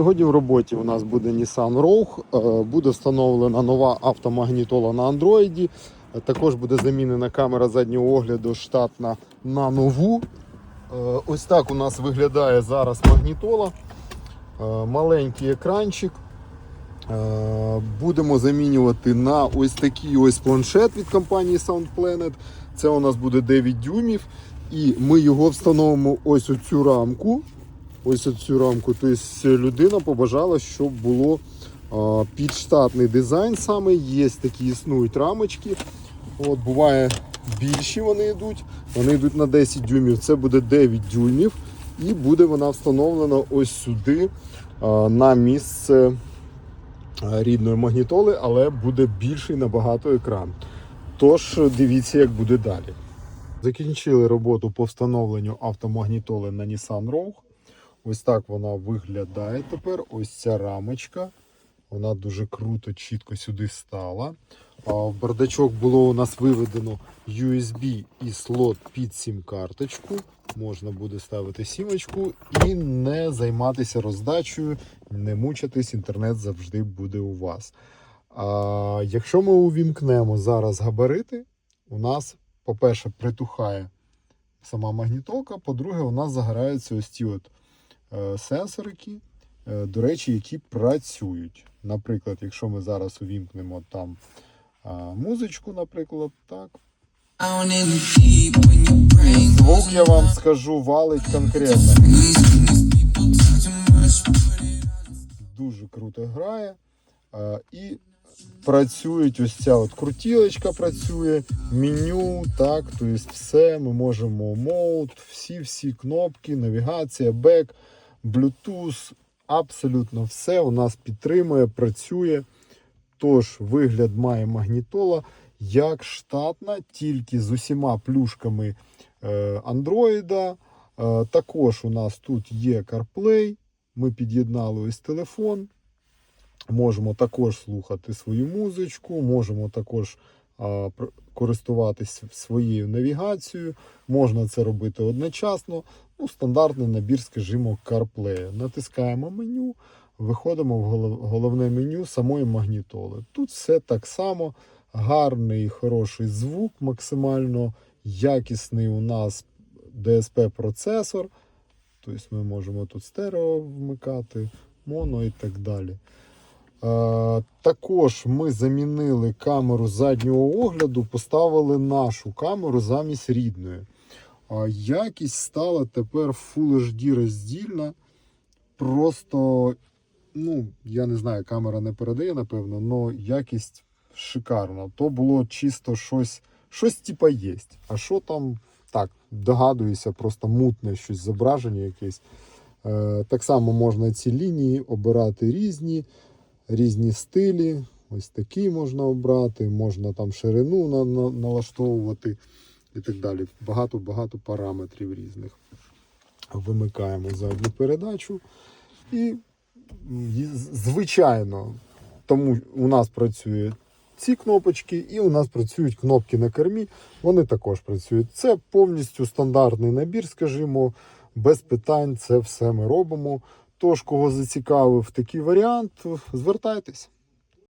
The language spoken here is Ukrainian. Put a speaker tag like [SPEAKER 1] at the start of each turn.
[SPEAKER 1] Сьогодні в роботі у нас буде Nissan Rogue, е, буде встановлена нова автомагнітола на Android. Е, Також буде замінена камера заднього огляду штатна на нову. Е, Ось так у нас виглядає зараз магнітола. Маленький екранчик. Будемо замінювати на ось такий ось планшет від компанії Sound Planet. Це у нас буде 9 дюймів. І ми його встановимо ось у цю рамку. Ось цю рамку. Тобто людина побажала, щоб було підштатний дизайн саме. Є такі існують рамочки. От, буває більші вони йдуть. Вони йдуть на 10 дюймів. Це буде 9 дюймів. І буде вона встановлена ось сюди на місце рідної магнітоли, але буде більший набагато екран. Тож дивіться, як буде далі. Закінчили роботу по встановленню автомагнітоли на Nissan Rogue. Ось так вона виглядає тепер. Ось ця рамочка. Вона дуже круто, чітко сюди стала. В бардачок було у нас виведено USB і слот під сім-карточку. Можна буде ставити сімочку і не займатися роздачею, не мучитись, інтернет завжди буде у вас. А, якщо ми увімкнемо зараз габарити, у нас, по-перше, притухає сама магнітолка, по-друге, у нас загораються ось ці от сенсорики, е, до речі, які працюють. Наприклад, якщо ми зараз увімкнемо там е, музичку, наприклад, так. Звук я вам скажу валить конкретно. Дуже круто грає. Е, І працюють ось ця от крутілочка працює, меню, так, тобто все. Ми можемо мод, всі-всі кнопки, навігація, бек, Bluetooth, абсолютно все у нас підтримує, працює. Тож вигляд має магнітола як штатна, тільки з усіма плюшками е, Android. Е, Також у нас тут є CarPlay. Ми під'єднали ось телефон. Можемо також слухати свою музичку, можемо також користуватись своєю навігацією. Можна це робити одночасно. Ну, стандартний набір, скажімо, CarPlay. Натискаємо меню, виходимо в головне меню самої магнітоли. Тут все так само. Гарний, хороший звук, максимально якісний у нас DSP-процесор. Тобто ми можемо тут стерео вмикати, моно і так далі. Е, також ми замінили камеру заднього огляду, поставили нашу камеру замість рідної. Якість стала тепер Full HD роздільна. Просто, ну, я не знаю, камера не передає, напевно, але якість шикарна. То було чисто щось, щось типа є. А що там, так, догадуюся, просто мутне щось зображення якесь. Е, так само можна ці лінії обирати різні, різні стилі. Ось такі можна обрати, можна там ширину на, на, налаштовувати і так далі. Багато-багато параметрів різних. Вимикаємо задню передачу. І, звичайно, тому у нас працює ці кнопочки, і у нас працюють кнопки на кермі. Вони також працюють. Це повністю стандартний набір, скажімо, без питань. Це все ми робимо. Тож, кого зацікавив такий варіант, звертайтесь.